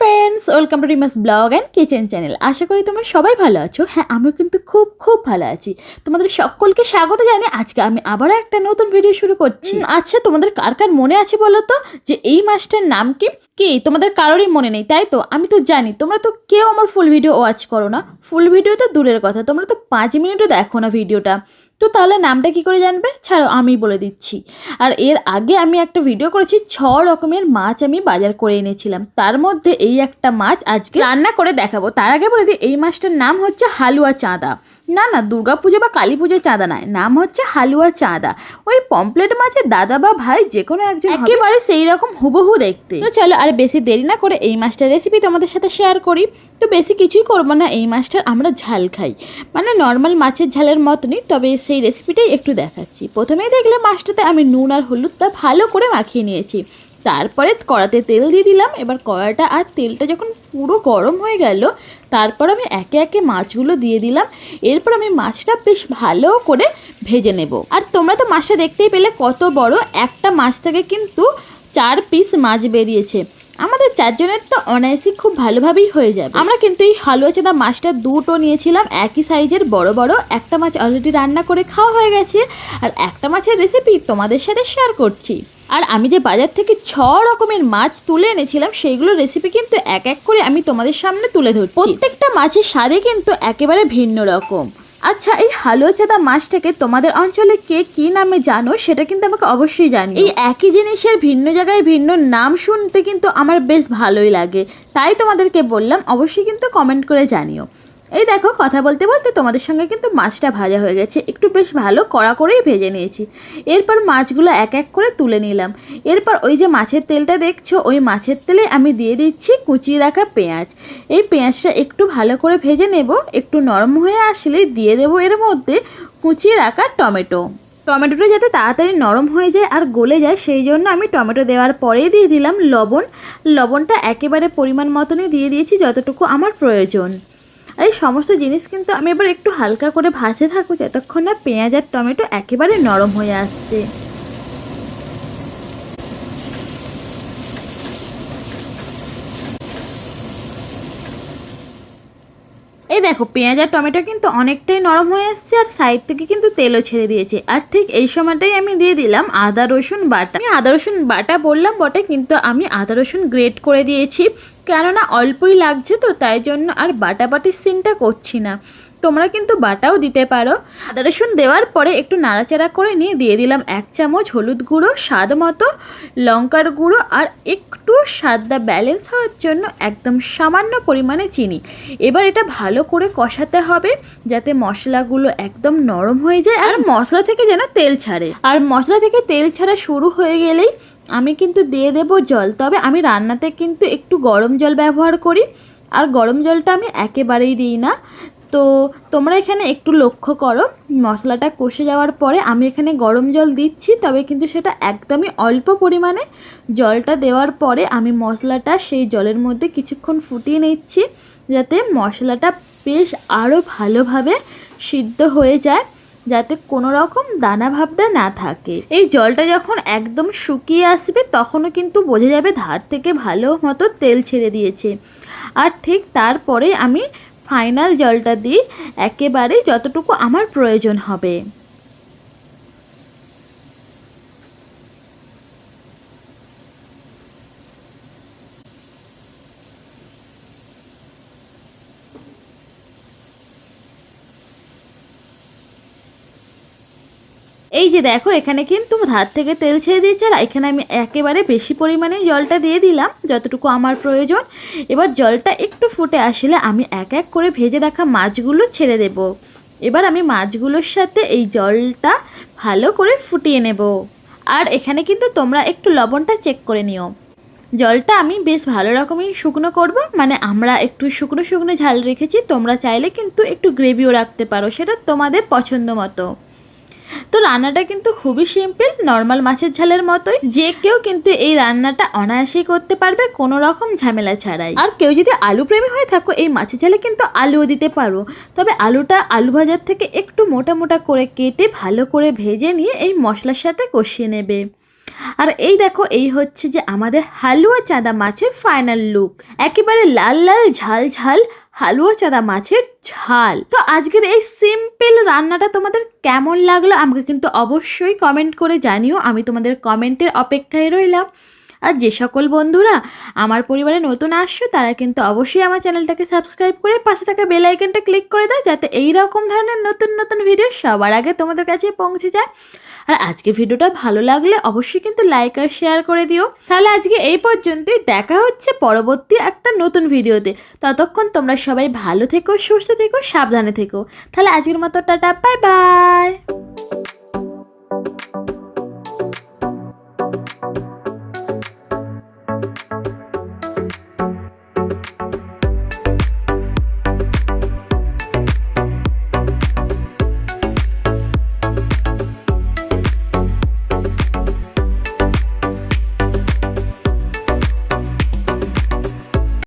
Friends welcome to Rima's blog and kitchen channel আশা করি তোমরা সবাই ভালো আছো। হ্যাঁ আমিও কিন্তু খুব খুব ভালো আছি। তোমাদের সকলকে স্বাগত জানিয়ে আজকে আমি আবারও একটা নতুন ভিডিও শুরু করছি। আচ্ছা তোমাদের কার কার মনে আছে বলো তো? যে এই মাসটার নাম কি? কি? তোমাদের কারোরই মনে নেই তাই তো? আমি তো জানি তোমরা তো কেউ আমার ফুল ভিডিও ওয়াচ করো না। ফুল ভিডিও তো দূরের কথা তোমরা তো পাঁচ মিনিটও দেখো না ভিডিওটা তো তাহলে নামটা কি করে জানবে? ছাড়ো আমি বলে দিচ্ছি। আর এর আগে আমি একটা ভিডিও করেছি, ছ রকমের মাছ আমি বাজার করে এনেছিলাম। তার মধ্যে এই একটা মাছ আজকে রান্না করে দেখাবো। তার আগে বলে দিই, এই মাছটার নাম হচ্ছে হালুয়া চাঁদা। না না দুর্গা পুজো বা কালী পুজোর চাঁদা নয়। নাম হচ্ছে হালুয়া চাঁদা। ওই পমপ্লেট মাছের দাদা বা ভাই যে কোনো একজন একেবারে সেই রকম হুবহু দেখতে। তো চলো আর বেশি দেরি না করে এই মাছটার রেসিপি তোমাদের সাথে শেয়ার করি। তো বেশি কিছুই করব না এই মাছটার আমরা ঝাল খাই। মানে নর্মাল মাছের ঝালের মতনই তবে সেই রেসিপিটাই একটু দেখাচ্ছি। প্রথমেই দেখলে মাছটাতে আমি নুন আর হলুদটা ভালো করে মাখিয়ে নিয়েছি। তারপরে কড়াতে তেল দিয়ে দিলাম। এবার কড়াটা আর তেলটা যখন পুরো গরম হয়ে গেল, তারপর আমি একে একে মাছগুলো দিয়ে দিলাম। এরপর আমি মাছটা বেশ ভালো করে ভেজে নেব। আর তোমরা তো মাছটা দেখতেই পেলে কত বড় একটা মাছ থেকে কিন্তু চার পিস মাছ বেরিয়েছে। আমাদের চারজনের তো অনায়াসই খুব ভালোভাবেই হয়ে যাবে। আমরা কিন্তু এই হালুয়া চাঁদা মাছটা দুটো নিয়েছিলাম। একই সাইজের বড় বড়। একটা মাছ অলরেডি রান্না করে খাওয়া হয়ে গেছে। আর একটা মাছের রেসিপি তোমাদের সাথে শেয়ার করছি। আর আমি যে বাজার থেকে ছ রকমের মাছ তুলে এনেছিলাম সেইগুলোর রেসিপি কিন্তু এক এক করে আমি তোমাদের সামনে তুলে ধরছি। প্রত্যেকটা মাছের স্বাদে কিন্তু একেবারে ভিন্ন রকম। আচ্ছা এই হালুয়া চাঁদা মাছটাকে তোমাদের অঞ্চলে কে কি নামে জানো? সেটা কিন্তু আমাকে অবশ্যই জানি এই একই জিনিসের ভিন্ন জায়গায় ভিন্ন নাম শুনতে কিন্তু আমার বেশ ভালোই লাগে। তাই তোমাদেরকে বললাম, অবশ্যই কিন্তু কমেন্ট করে জানিও। এই দেখো, কথা বলতে বলতে তোমাদের সঙ্গে কিন্তু মাছটা ভাজা হয়ে গেছে। একটু বেশ ভালো কড়া করেই ভেজে নিয়েছি। এরপর মাছগুলো এক এক করে তুলে নিলাম। এরপর ওই যে মাছের তেলটা দেখছ, ওই মাছের তেলে আমি দিয়ে দিচ্ছি কুচিয়ে রাখা পেঁয়াজ। এই পেঁয়াজটা একটু ভালো করে ভেজে নেব। একটু নরম হয়ে আসলে দিয়ে দেবো এর মধ্যে কুচিয়ে রাখা টমেটো। টমেটোটা যাতে তাড়াতাড়ি নরম হয়ে যায় আর গলে যায়, সেই জন্য আমি টমেটো দেওয়ার পরেই দিয়ে দিলাম লবণ। লবণটা একেবারে পরিমাণ মতনই দিয়ে দিয়েছি, যতটুকু আমার প্রয়োজন। আর, এই সমস্ত জিনিস কিন্তু আমি এবার একটু হালকা করে ভাজতে থাকব যতক্ষণ না পেঁয়াজ আর টমেটো একেবারে নরম হয়ে আসছে। এই দেখো, পেঁয়াজ আর টমেটো কিন্তু অনেকটাই নরম হয়ে আসছে আর সাইড থেকে কিন্তু তেলও ছেড়ে দিয়েছে। আর ঠিক এই সময়টাই আমি দিয়ে দিলাম আদা রসুন বাটা। আমি আদা রসুন বাটা বললাম, বটে, কিন্তু আমি আদা রসুন গ্রেট করে দিয়েছি। কেননা অল্পই লাগছে তো, তাই জন্য আর বাটাবাটির সিনটা করছি না। তোমরা কিন্তু বাটাও দিতে পারো। আদা রসুন দেওয়ার পরে একটু নাড়াচাড়া করে নিয়ে দিয়ে দিলাম এক চামচ হলুদ গুঁড়ো, স্বাদ মতো লঙ্কার গুঁড়ো আর একটু স্বাদটা ব্যালেন্স হওয়ার জন্য একদম সামান্য পরিমাণে চিনি। এবার এটা ভালো করে কষাতে হবে যাতে মশলাগুলো একদম নরম হয়ে যায় আর মশলা থেকে যেন তেল ছাড়ে। আর মশলা থেকে তেল ছাড়া শুরু হয়ে গেলেই আমি কিন্তু দিয়ে দেব জল, তবে আমি রান্নাতে কিন্তু একটু গরম জল ব্যবহার করি। আর গরম জলটা আমি একেবারেই দিই না। তো তোমরা এখানে একটু লক্ষ্য করো, মশলাটা কষে যাওয়ার পরে আমি এখানে গরম জল দিচ্ছি, তবে কিন্তু সেটা একদমই অল্প পরিমাণে। জলটা দেওয়ার পরে আমি মশলাটা সেই জলের মধ্যে কিছুক্ষণ ফুটিয়ে নিচ্ছি, যাতে মশলাটা বেশ আরও ভালোভাবে সিদ্ধ হয়ে যায়। যাতে কোনো রকম দানা ভাবটা না থাকে। এই জলটা যখন একদম শুকিয়ে আসবে, তখনও কিন্তু বোঝা যাবে ধার থেকে ভালো মতো তেল ছেড়ে দিয়েছে। আর ঠিক তারপরে আমি ফাইনাল জলটা দিই, একেবারে যতটুকু আমার প্রয়োজন হবে। এই যে দেখো, এখানে কিন্তু ধার থেকে তেল ছেড়ে দিয়েছে, আর এখানে আমি একেবারে বেশি পরিমাণে জলটা দিয়ে দিলাম, যতটুকু আমার প্রয়োজন। এবার জলটা একটু ফুটে আসলে আমি এক এক করে ভেজে রাখা মাছগুলো ছেড়ে দেব। এবার আমি মাছগুলোর সাথে এই জলটা ভালো করে ফুটিয়ে নেব। আর এখানে কিন্তু তোমরা একটু লবণটা চেক করে নিও। জলটা আমি বেশ ভালো রকমই শুকনো করব মানে আমরা একটু শুকনো শুকনো ঝাল রেখেছি, তোমরা চাইলে কিন্তু একটু গ্রেভিও রাখতে পারো, সেটা তোমাদের পছন্দ মতো। তো রান্নাটা কিন্তু খুবই সিম্পল, নর্মাল মাছের ঝালের মতোই। যে কেউ কিন্তু এই রান্নাটা অনায়াসেই করতে পারবে, কোনো রকম ঝামেলা ছাড়াই। আর কেউ যদি আলু প্রেমী হয়ে থাকো, এই মাছের ঝালে কিন্তু আলুও দিতে পারো। তবে আলুটা আলু ভাজার থেকে একটু মোটা মোটা করে কেটে ভালো করে ভেজে নিয়ে এই মশলার সাথে কষিয়ে নেবে। আর এই দেখো, এই হচ্ছে যে আমাদের হালুয়া চাঁদা মাছের ফাইনাল লুক একেবারে লাল লাল, ঝাল ঝাল হালুয়া চাঁদা মাছের ঝাল। তো আজকের এই সিম্পল রান্নাটা তোমাদের কেমন লাগল আমাকে কিন্তু অবশ্যই কমেন্ট করে জানিও। আমি তোমাদের কমেন্টের অপেক্ষায় রইলাম। আর যে সকল বন্ধুরা আমার পরিবারে নতুন আসছো, তারা কিন্তু অবশ্যই আমার চ্যানেলটাকে সাবস্ক্রাইব করে পাশে থাকা বেল আইকনটা ক্লিক করে দাও, যাতে এই রকম ধরনের নতুন নতুন ভিডিও সবার আগে তোমাদের কাছে পৌঁছে যায়। আর আজকে ভিডিওটা ভালো লাগলে অবশ্যই কিন্তু লাইক আর শেয়ার করে দিও। তাহলে আজকে এই পর্যন্তই, দেখা হচ্ছে পরবর্তী একটা নতুন ভিডিওতে। ততক্ষণ তোমরা সবাই ভালো থেকো, সুস্থ থেকো, সাবধানে থেকো। তাহলে আজকের মতো টাটা, বাই বাই।